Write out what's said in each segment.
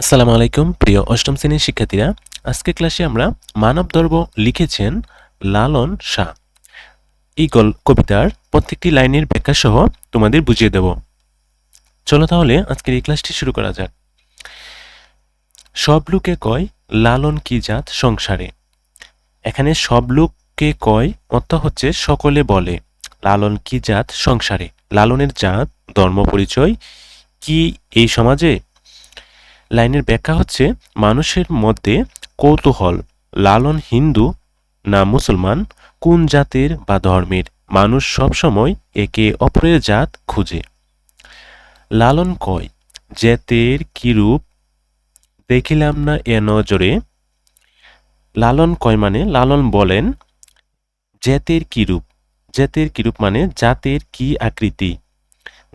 আসসালামু আলাইকুম, প্রিয় অষ্টম শ্রেণির শিক্ষার্থীরা। আজকে ক্লাসে আমরা মানব দর্ব লিখেছেন লালন শাহ। এই গল কবিতার প্রত্যেকটি লাইনের ব্যাখ্যা সহ তোমাদের বুঝিয়ে দেব। চলো তাহলে আজকের এই ক্লাসটি শুরু করা যাক। সব লোকে কয়, লালন কি জাত সংসারে? এখানে সব লোককে কয়, অর্থ হচ্ছে সকলে বলে, লালন কি জাত সংসারে? লালনের জাত, ধর্ম পরিচয় কি এই সমাজে? লাইনের ব্যাখ্যা হচ্ছে, মানুষের মধ্যে কৌতূহল, লালন হিন্দু না মুসলমান, কোন জাতের বা ধর্মের, মানুষ সবসময় একে অপরের জাত খুঁজে। লালন কয়, জেতের কিরূপ দেখিলাম না এ নজরে? লালন কয় মানে লালন বলেন, জেতের কিরূপ। জেতের কিরূপ মানে জাতের কি আকৃতি?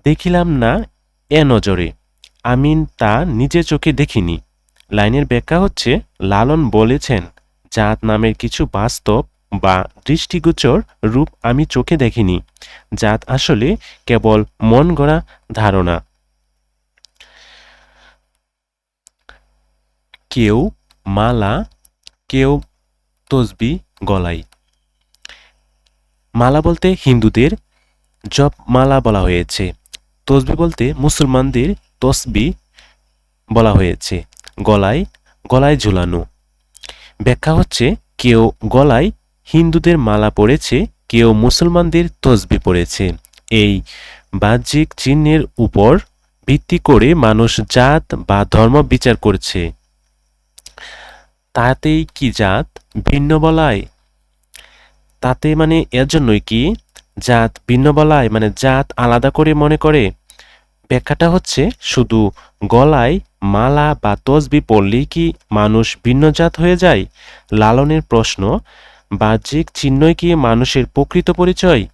দেখিলাম না এ নজরে। আমি তা নিজে চোখে দেখিনি। লাইনের ব্যাখ্যা হচ্ছে, লালন বলেছেন, জাত নামের কিছু বাস্তব বা দৃষ্টিগোচর রূপ আমি চোখে দেখিনি। জাত আসলে কেবল মন গড়া ধারণা। কেউ মালা, কেউ তসবি গলাই। মালা বলতে হিন্দুদের জপ মালা বলা হয়েছে। তসবি বলতে মুসলমানদের তসবি বলা হয়েছে। গলায় গলায় ঝুলানো। ব্যাখ্যা হচ্ছে, কেউ গলায় হিন্দুদের মালা পড়েছে কেউ মুসলমানদের তসবি পড়েছে এই বাহ্যিক চিহ্নের উপর ভিত্তি করে মানুষ জাত বা ধর্ম বিচার করছে। তাতেই কি জাত ভিন্ন বলায়? তাতে মানে এর জন্যই কি জাত ভিন্ন বলায় মানে জাত আলাদা করে মনে করে। ব্যাখ্যাটা হচ্ছে, শুধু গলায় মালা বা তসবি পড়লেই কি মানুষ ভিন্ন জাত হয়ে যায়? লালনের প্রশ্ন, বাহ্যিক চিহ্নই কি মানুষের প্রকৃত পরিচয়?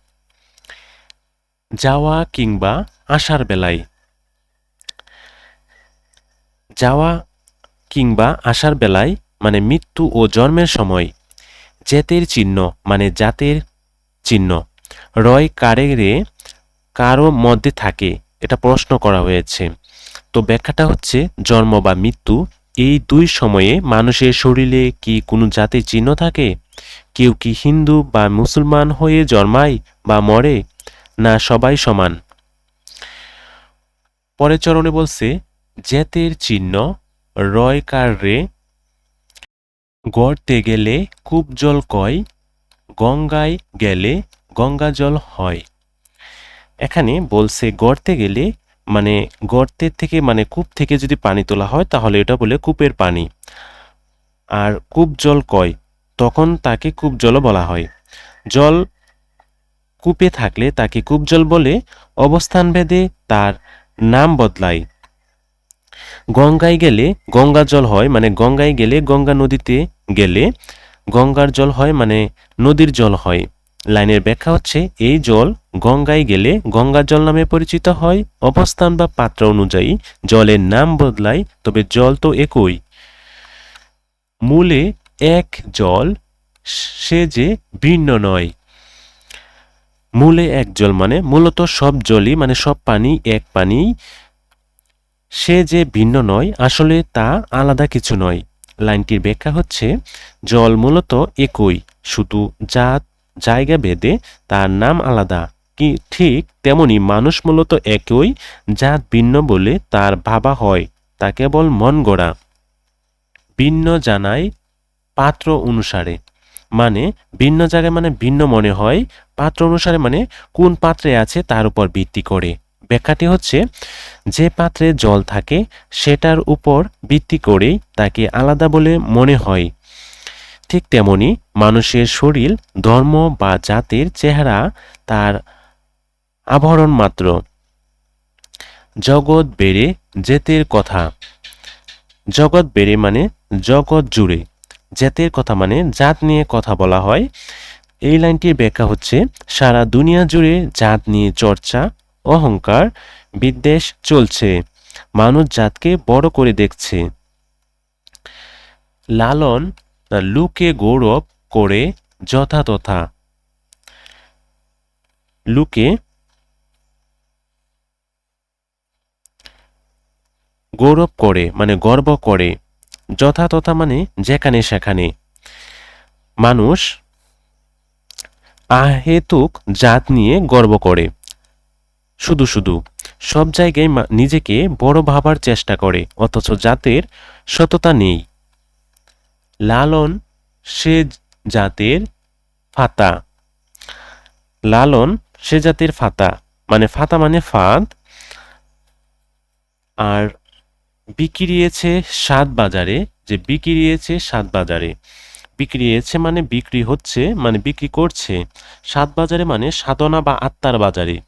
যাওয়া কিংবা আসার বেলায়। যাওয়া কিংবা আসার বেলায় মানে মৃত্যু ও জন্মের সময়। জেতের চিহ্ন মানে জাতের চিহ্ন। রয় কারে কারও মধ্যে থাকে, এটা প্রশ্ন করা হয়েছে। তো ব্যাখ্যাটা হচ্ছে জন্ম বা মৃত্যু, এই দুই সময়ে মানুষের শরীরে কি কোনো জাতির চিহ্ন থাকে? কেউ কি হিন্দু বা মুসলমান হয়ে জন্মায় বা মরে, না সবাই সমান? পরের চরণে বলছে জেতের চিহ্ন, রয় কার রে গড়তে গেলে কূপ জল কয়, গঙ্গায় গেলে গঙ্গা জল হয়। এখানে বলছে গড়তে গেলে মানে গর্তের থেকে মানে কূপ থেকে যদি পানি তোলা হয়, তাহলে এটা বলে কূপের পানি। আর কূপ জল কয়? তখন তাকে কূপ জলও বলা হয়। জল কূপে থাকলে তাকে কূপ জল বলে অবস্থান ভেদে তার নাম বদলায়। গঙ্গায় গেলে গঙ্গা জল হয় মানে গঙ্গায় গেলে গঙ্গা নদীতে গেলে গঙ্গার জল হয় মানে নদীর জল হয়। লাইনের ব্যাখ্যা হচ্ছে, এই জল গঙ্গায় গেলে গঙ্গা জল নামে পরিচিত হয়। অবস্থান বা পাত্র অনুযায়ী জলের নাম বদলায়, তবে জল তো একই। মূলে এক জল, সে যে ভিন্ন নয়। মূলে এক জল মানে মূলত সব জলই মানে সব পানি এক পানি। সে যে ভিন্ন নয়, আসলে তা আলাদা কিছু নয়। লাইনটির ব্যাখ্যা হচ্ছে, জল মূলত একই, শুধু জাত জায়গা ভেদে তার নাম আলাদা। কি ঠিক তেমনি মানুষ মূলত একই, জাত ভিন্ন বলে তার ভাবা হয়, তা কেবল মন গড়া। ভিন্ন জানায় পাত্র অনুসারে। মানে ভিন্ন জায়গায় মানে ভিন্ন মনে হয়, পাত্র অনুসারে মানে কোন পাত্রে আছে তার উপর ভিত্তি করে। ব্যাখ্যাটি হচ্ছে, যে পাত্রে জল থাকে, সেটার উপর ভিত্তি করেই তাকে আলাদা বলে মনে হয়। ঠিক তেমনি মানুষের শরীর, ধর্ম বা জাতির চেহারা তার আভরণ মাত্র। জগৎ বেড়ে জেতের কথা। জগৎ বেড়ে মানে জগৎ জুড়ে। জেতের কথা মানে জাত নিয়ে কথা বলা হয়। এই লাইনটির ব্যাখ্যা হচ্ছে, সারা দুনিয়া জুড়ে জাত নিয়ে চর্চা, অহংকার, বিদ্বেষ চলছে। মানুষ জাতকে বড় করে দেখছে। লালন লুকে গৌরব করে যথাতথা লুকে গৌরব করে মানে গর্ব করে, যথা তথা মানে যেখানে সেখানে। মানুষ আহেতুক জাত নিয়ে গর্ব করে। শুধু শুধু, সব জায়গায় নিজেকে বড় ভাবার চেষ্টা করে, অথচ জাতের সততা নেই। লালন সে জাতের ফাতা। লালন সে জাতের ফাতা মানে ফাতা মানে ফাঁদ। আর বিক্রিয়েছে সাত বাজারে, যে বিক্রিয়েছে সাত বাজারে। বিক্রিয়েছে মানে বিক্রি হচ্ছে মানে বিক্রি করছে। সাত বাজারে মানে সাধনা বা আত্মার বাজারে।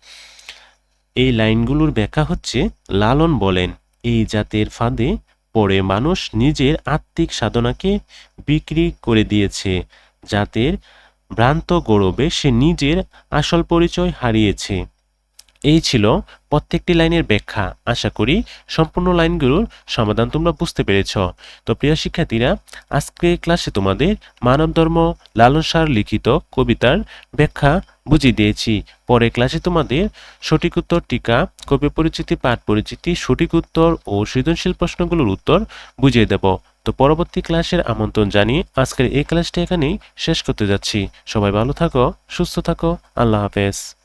এই লাইনগুলোর ব্যাখ্যা হচ্ছে, লালন বলেন, এই জাতের ফাঁদে পড়ে মানুষ নিজের আত্মিক সাধনাকে বিক্রি করে দিয়েছে জাতের ভ্রান্ত গৌরবে সে নিজের আসল পরিচয় হারিয়েছে। এই ছিল প্রত্যেকটি লাইনের ব্যাখ্যা। আশা করি সম্পূর্ণ লাইনগুলোর সমাধান তোমরা বুঝতে পেরেছ। তো প্রিয় শিক্ষার্থীরা, আজকে ক্লাসে তোমাদের মানব ধর্ম লালন সার লিখিত কবিতার ব্যাখ্যা বুঝিয়ে দিয়েছি। পরে ক্লাসে তোমাদের সঠিক উত্তর, টিকা কবি পরিচিতি, পাঠ পরিচিতি, সঠিক উত্তর ও সৃজনশীল প্রশ্নগুলোর উত্তর বুঝিয়ে দেব। তো পরবর্তী ক্লাসের আমন্ত্রণ জানিয়ে আজকের এই ক্লাসটি এখানেই শেষ করতে যাচ্ছি। সবাই ভালো থাকো, সুস্থ থাকো, আল্লাহ হাফেজ।